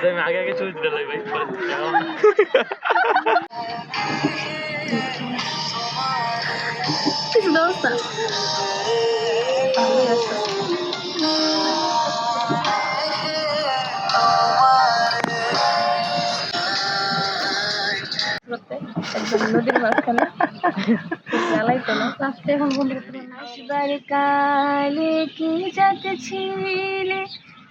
এটা আমি আগে আগে ছবি তুলে লাগবে না। আসবার কালে কি জাত ছিলে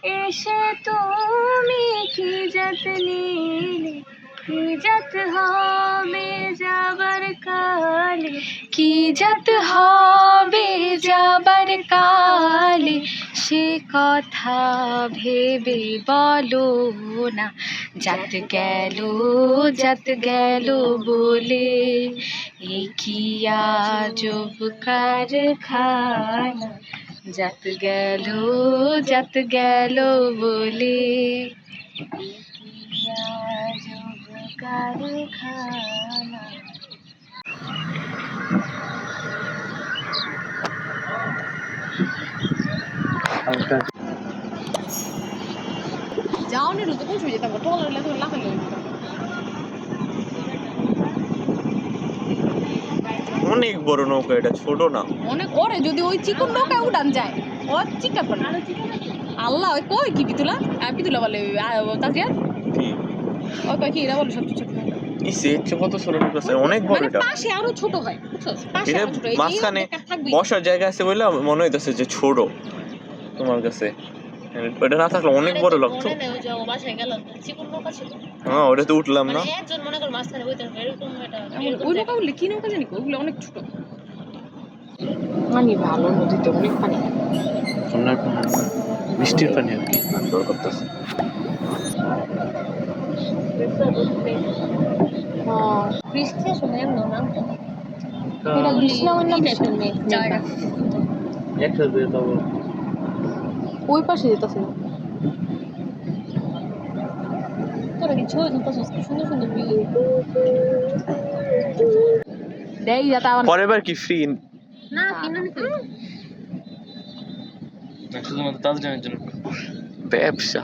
এসে তুমি কি জাত নিলে? কি জাত হবে যাবার কালে? কি জাত হবে যাবার কালে? সে কথা ভেবে বলো না। জাত গেল জাত গেল বলে। এ কি আজব কারখানা? জাত গেল জাত গেল বলে যাও নি রুজু কোন ছবি যেতাম টোল হলে তো লাগালে অনেক বড় নৌকা এটা ছোট না। অনেক ওরে যদি ওই চিকন নৌকায় উড়ান যায়। ও চিকা পড়ে আল্লাহ ওই কই কি বিতুলা আর বিতুলা বলে তাজিয়া কি? ওই কয় কি এরা বলে সবচেয়ে ছোট নৌকা। কত ছোট নৌকা আছে? অনেক বড় মানে এটা। পাশে আরও ছোট হয় পাশে আরও ছোট। বসার জায়গা আছে বলে মনে হইতেছে যে ছোট তোমার কাছে। ওটা না থাকলে অনেক বড় লাগতো। মনে নৌকা হ্যাঁ ওটাতে উঠলাম না। মানে ওই নৌকা উঠলে কি নৌকা জানি ওগুলো অনেক ছোট। পানি ভালো নদীতে অনেক পানি। ঠান্ডার পানি বৃষ্টির পানি আর কি। ডর করতেছে হ্যাঁ বৃষ্টি আসলে এমন না? এটা বৃষ্টি একসাথে ওই পাশে যেতেছে। তোরা কি ছবি তুলতেছিস সুন্দর সুন্দর ভিউ দেই যাতে আমার পরের বার কি ফ্রি না কিনে নিতে। শুধুমাত্র তাজ জানের জন্য। ব্যবসা।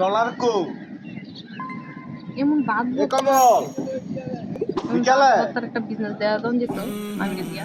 ডলার কো। এমন বাদ কমল। বিকালে। একটা বিজনেস দেওয়া দন যেত আগে দিয়া?